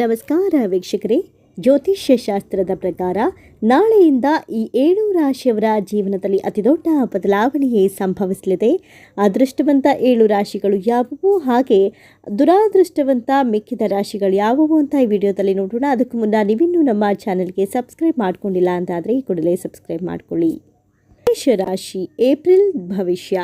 ನಮಸ್ಕಾರ ವೀಕ್ಷಕರೇ. ಜ್ಯೋತಿಷ್ಯ ಶಾಸ್ತ್ರದ ಪ್ರಕಾರ ನಾಳೆಯಿಂದ ಈ ಏಳು ರಾಶಿಯವರ ಜೀವನದಲ್ಲಿ ಅತಿದೊಡ್ಡ ಬದಲಾವಣೆಯೇ ಸಂಭವಿಸಲಿದೆ. ಅದೃಷ್ಟವಂತ ಏಳು ರಾಶಿಗಳು ಯಾವುವು? ಹಾಗೆ ದುರಾದೃಷ್ಟವಂತ ಮಿಕ್ಕಿದ ರಾಶಿಗಳು ಯಾವುವು ಅಂತ ಈ ವಿಡಿಯೋದಲ್ಲಿ ನೋಡೋಣ. ಅದಕ್ಕೂ ಮುನ್ನ ನೀವಿನ್ನೂ ನಮ್ಮ ಚಾನಲ್ಗೆ ಸಬ್ಸ್ಕ್ರೈಬ್ ಮಾಡ್ಕೊಂಡಿಲ್ಲ ಅಂತಾದರೆ ಈ ಕೂಡಲೇ ಸಬ್ಸ್ಕ್ರೈಬ್ ಮಾಡಿಕೊಳ್ಳಿ. ಮೇಷ ರಾಶಿ ಏಪ್ರಿಲ್ ಭವಿಷ್ಯ.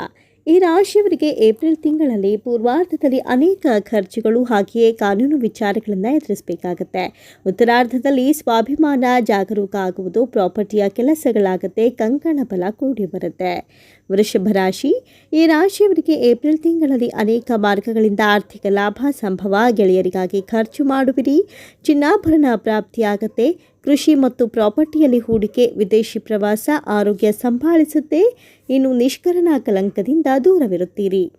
ಈ ರಾಶಿಯವರಿಗೆ ಏಪ್ರಿಲ್ ತಿಂಗಳಲ್ಲಿ ಪೂರ್ವಾರ್ಧದಲ್ಲಿ ಅನೇಕ ಖರ್ಚುಗಳು ಹಾಗೆಯೇ ಕಾನೂನು ವಿಚಾರಗಳನ್ನು ಎದುರಿಸಬೇಕಾಗುತ್ತೆ. ಉತ್ತರಾರ್ಧದಲ್ಲಿ ಸ್ವಾಭಿಮಾನ, ಜಾಗರೂಕ ಆಗುವುದು, ಪ್ರಾಪರ್ಟಿಯ ಕೆಲಸಗಳಾಗುತ್ತೆ, ಕಂಕಣ ಬಲ ಕೂಡಿ ಬರುತ್ತೆ. ವೃಷಭ ರಾಶಿ, ಈ ರಾಶಿಯವರಿಗೆ ಏಪ್ರಿಲ್ ತಿಂಗಳಲ್ಲಿ ಅನೇಕ ಮಾರ್ಗಗಳಿಂದ ಆರ್ಥಿಕ ಲಾಭ, ಸಂಭವ, ಗೆಳೆಯರಿಗಾಗಿ ಖರ್ಚು ಮಾಡುವಿರಿ, ಚಿನ್ನಾಭರಣ ಪ್ರಾಪ್ತಿಯಾಗತ್ತೆ ಕೃಷಿ ಮತ್ತು ಪ್ರಾಪರ್ಟಿಯಲ್ಲಿ ಹೂಡಿಕೆ, ವಿದೇಶಿ ಪ್ರವಾಸ, ಆರೋಗ್ಯ ಸಂಭಾಳಿಸುತ್ತೆ. ಇನ್ನು ನಿಷ್ಕರಣಾ ಕಲಂಕದಿಂದ ದೂರವಿರುತ್ತೀರಿ.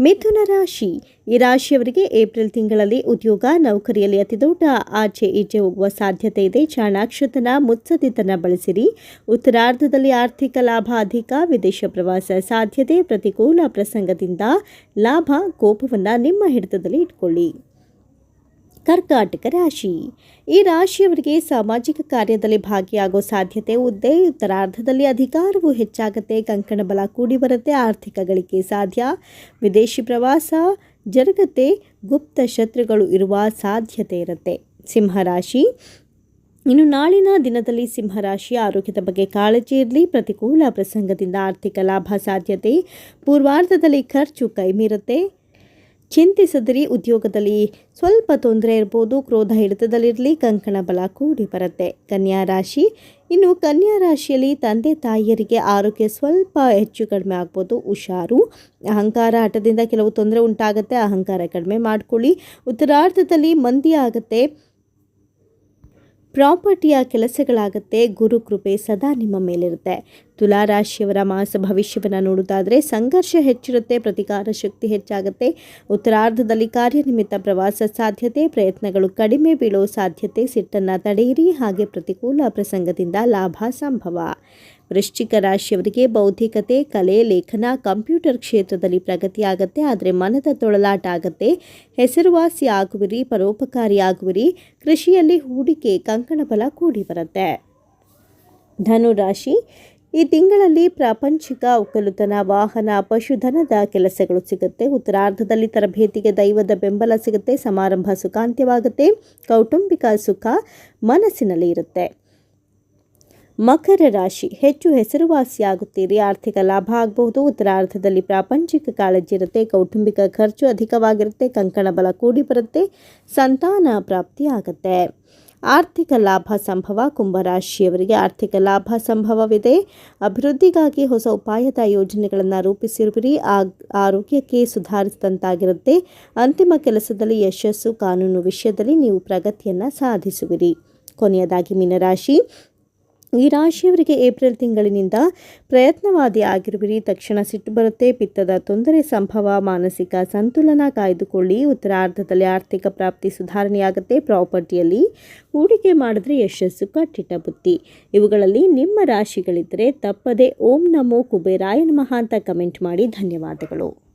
ಮಿಥುನ ರಾಶಿ. ಈ ರಾಶಿಯವರಿಗೆ ಏಪ್ರಿಲ್ ತಿಂಗಳಲ್ಲಿ ಉದ್ಯೋಗ, ನೌಕರಿಯಲ್ಲಿ ಅತಿದೊಡ್ಡ ಆಚೆ ಈಚೆ ಹೋಗುವ ಸಾಧ್ಯತೆ ಇದೆ. ಚಾಣಾಕ್ಷತನ ಮುತ್ಸದಿತನ ಬಳಸಿರಿ. ಉತ್ತರಾರ್ಧದಲ್ಲಿ ಆರ್ಥಿಕ ಲಾಭ ಅಧಿಕ, ವಿದೇಶ ಪ್ರವಾಸ ಸಾಧ್ಯತೆ ಪ್ರತಿಕೂಲ ಪ್ರಸಂಗದಿಂದ ಲಾಭ, ಕೋಪವನ್ನು ನಿಮ್ಮ ಹಿಡಿತದಲ್ಲಿ ಇಟ್ಕೊಳ್ಳಿ. ಕರ್ಕಾಟಕ ರಾಶಿ. ಈ ರಾಶಿಯವರಿಗೆ ಸಾಮಾಜಿಕ ಕಾರ್ಯದಲ್ಲಿ ಭಾಗಿಯಾಗೋ ಸಾಧ್ಯತೆ ಹುದ್ದೆ, ಉತ್ತರಾರ್ಧದಲ್ಲಿ ಅಧಿಕಾರವು ಹೆಚ್ಚಾಗತ್ತೆ, ಕಂಕಣ ಬಲ ಕೂಡಿ ಬರುತ್ತೆ, ಆರ್ಥಿಕ ಗಳಿಕೆ ಸಾಧ್ಯ, ವಿದೇಶಿ ಪ್ರವಾಸ ಜರುಗತ್ತೆ, ಗುಪ್ತ ಶತ್ರುಗಳು ಇರುವ ಸಾಧ್ಯತೆ ಇರುತ್ತೆ. ಸಿಂಹರಾಶಿ ಇನ್ನು ನಾಳಿನ ದಿನದಲ್ಲಿ ಸಿಂಹರಾಶಿ ಆರೋಗ್ಯದ ಬಗ್ಗೆ ಕಾಳಜಿ ಇರಲಿ, ಪ್ರತಿಕೂಲ ಪ್ರಸಂಗದಿಂದ ಆರ್ಥಿಕ ಲಾಭ ಸಾಧ್ಯತೆ, ಪೂರ್ವಾರ್ಧದಲ್ಲಿ ಖರ್ಚು ಕೈಮೀರುತ್ತೆ ಚಿಂತಿಸಿದ್ರಿ ಉದ್ಯೋಗದಲ್ಲಿ ಸ್ವಲ್ಪ ತೊಂದರೆ ಇರ್ಬೋದು, ಕ್ರೋಧ ಹಿಡಿತದಲ್ಲಿರಲಿ, ಕಂಕಣ ಬಲ ಕೂಡಿ ಬರುತ್ತೆ. ಕನ್ಯಾ ರಾಶಿ, ಇನ್ನು ಕನ್ಯಾ ರಾಶಿಯಲ್ಲಿ ತಂದೆ ತಾಯಿಯರಿಗೆ ಆರೋಗ್ಯ ಸ್ವಲ್ಪ ಹೆಚ್ಚು ಕಡಿಮೆ ಆಗ್ಬೋದು. ಹುಷಾರು, ಅಹಂಕಾರ ಹಠದಿಂದ ಕೆಲವು ತೊಂದರೆ ಉಂಟಾಗುತ್ತೆ, ಅಹಂಕಾರ ಕಡಿಮೆ ಮಾಡಿಕೊಳ್ಳಿ. ಉತ್ತರಾರ್ಧದಲ್ಲಿ ಮಂದಿ ಆಗುತ್ತೆ. ಪ್ರಾಪರ್ಟಿಯ ಕೆಲಸಗಳಾಗುತ್ತೆ, ಗುರು ಕೃಪೆ ಸದಾ ನಿಮ್ಮ ಮೇಲಿರುತ್ತೆ. ತುಲಾರಾಶಿಯವರ ಮಾಸ ಭವಿಷ್ಯವನ್ನು ನೋಡೋದಾದರೆ ಸಂಘರ್ಷ ಹೆಚ್ಚಿರುತ್ತೆ, ಪ್ರತಿಕಾರ ಶಕ್ತಿ ಹೆಚ್ಚಾಗುತ್ತೆ. ಉತ್ತರಾರ್ಧದಲ್ಲಿ ಕಾರ್ಯನಿಮಿತ್ತ ಪ್ರವಾಸ ಸಾಧ್ಯತೆ, ಪ್ರಯತ್ನಗಳು ಕಡಿಮೆ ಬೀಳೋ ಸಾಧ್ಯತೆ, ಸಿಟ್ಟನ್ನು ತಡೆಯಿರಿ, ಹಾಗೆ ಪ್ರತಿಕೂಲ ಪ್ರಸಂಗದಿಂದ ಲಾಭ ಸಂಭವ. ವೃಶ್ಚಿಕ ರಾಶಿಯವರಿಗೆ ಬೌದ್ಧಿಕತೆ, ಕಲೆ, ಲೇಖನ, ಕಂಪ್ಯೂಟರ್ ಕ್ಷೇತ್ರದಲ್ಲಿ ಪ್ರಗತಿಯಾಗತ್ತೆ ಆದರೆ ಮನದ ತೊಳಲಾಟ ಆಗುತ್ತೆ. ಹೆಸರುವಾಸಿ ಆಗುವಿರಿ, ಪರೋಪಕಾರಿ ಆಗುವಿರಿ, ಕೃಷಿಯಲ್ಲಿ ಹೂಡಿಕೆ, ಕಂಕಣ ಬಲ ಕೂಡಿ ಬರುತ್ತೆ. ಧನುರಾಶಿ, ಈ ತಿಂಗಳಲ್ಲಿ ಪ್ರಾಪಂಚಿಕ, ಒಕ್ಕಲುತನ, ವಾಹನ ಪಶುಧನದ ಕೆಲಸಗಳು ಸಿಗುತ್ತೆ. ಉತ್ತರಾರ್ಧದಲ್ಲಿ ತರಬೇತಿಗೆ ದೈವದ ಬೆಂಬಲ ಸಿಗುತ್ತೆ, ಸಮಾರಂಭ ಸುಖಾಂತ್ಯವಾಗುತ್ತೆ, ಕೌಟುಂಬಿಕ ಸುಖ ಮನಸ್ಸಿನಲ್ಲಿ ಇರುತ್ತೆ. ಮಕರ ರಾಶಿ ಹೆಚ್ಚು ಹೆಸರುವಾಸಿಯಾಗುತ್ತೀರಿ. ಆರ್ಥಿಕ ಲಾಭ ಆಗಬಹುದು. ಉತ್ತರಾರ್ಧದಲ್ಲಿ ಪ್ರಾಪಂಚಿಕ ಕಾಳಜಿ ಇರುತ್ತೆ. ಕೌಟುಂಬಿಕ ಖರ್ಚು ಅಧಿಕವಾಗಿರುತ್ತೆ. ಕಂಕಣ ಬಲ ಕೂಡಿ ಬರುತ್ತೆ. ಸಂತಾನ ಪ್ರಾಪ್ತಿ ಆಗುತ್ತೆ. ಆರ್ಥಿಕ ಲಾಭ ಸಂಭವ ಕುಂಭರಾಶಿಯವರಿಗೆ ಆರ್ಥಿಕ ಲಾಭ ಸಂಭವವಿದೆ. ಅಭಿವೃದ್ಧಿಗಾಗಿ ಹೊಸ ಉಪಾಯದ ಯೋಜನೆಗಳನ್ನು ರೂಪಿಸಿರುವಿರಿ. ಆರೋಗ್ಯಕ್ಕೆ ಸುಧಾರಿಸಿದಂತಾಗಿರುತ್ತೆ. ಅಂತಿಮ ಕೆಲಸದಲ್ಲಿ ಯಶಸ್ಸು ಕಾನೂನು ವಿಷಯದಲ್ಲಿ ನೀವು ಪ್ರಗತಿಯನ್ನು ಸಾಧಿಸುವಿರಿ. ಕೊನೆಯದಾಗಿ ಮೀನರಾಶಿ. ಈ ರಾಶಿಯವರಿಗೆ ಏಪ್ರಿಲ್ ತಿಂಗಳಿನಿಂದ ಪ್ರಯತ್ನವಾದಿ ಆಗಿರುವಿರಿ. ತಕ್ಷಣ ಸಿಟ್ಟು ಬರುತ್ತೆ. ಪಿತ್ತದ ತೊಂದರೆ ಸಂಭವ, ಮಾನಸಿಕ ಸಂತುಲನ ಕಾಯ್ದುಕೊಳ್ಳಿ. ಉತ್ತರಾರ್ಧದಲ್ಲಿ ಆರ್ಥಿಕ ಪ್ರಾಪ್ತಿ ಸುಧಾರಣೆಯಾಗುತ್ತೆ. ಪ್ರಾಪರ್ಟಿಯಲ್ಲಿ ಹೂಡಿಕೆ ಮಾಡಿದ್ರೆ ಯಶಸ್ಸು ಕಟ್ಟಿಟ್ಟ ಬುತ್ತಿ ಇವುಗಳಲ್ಲಿ ನಿಮ್ಮ ರಾಶಿಗಳಿದ್ದರೆ ತಪ್ಪದೆ ಓಂ ನಮೋ ಕುಬೇರಾಯ ನಮಃ ಅಂತ ಕಮೆಂಟ್ ಮಾಡಿ ಧನ್ಯವಾದಗಳು.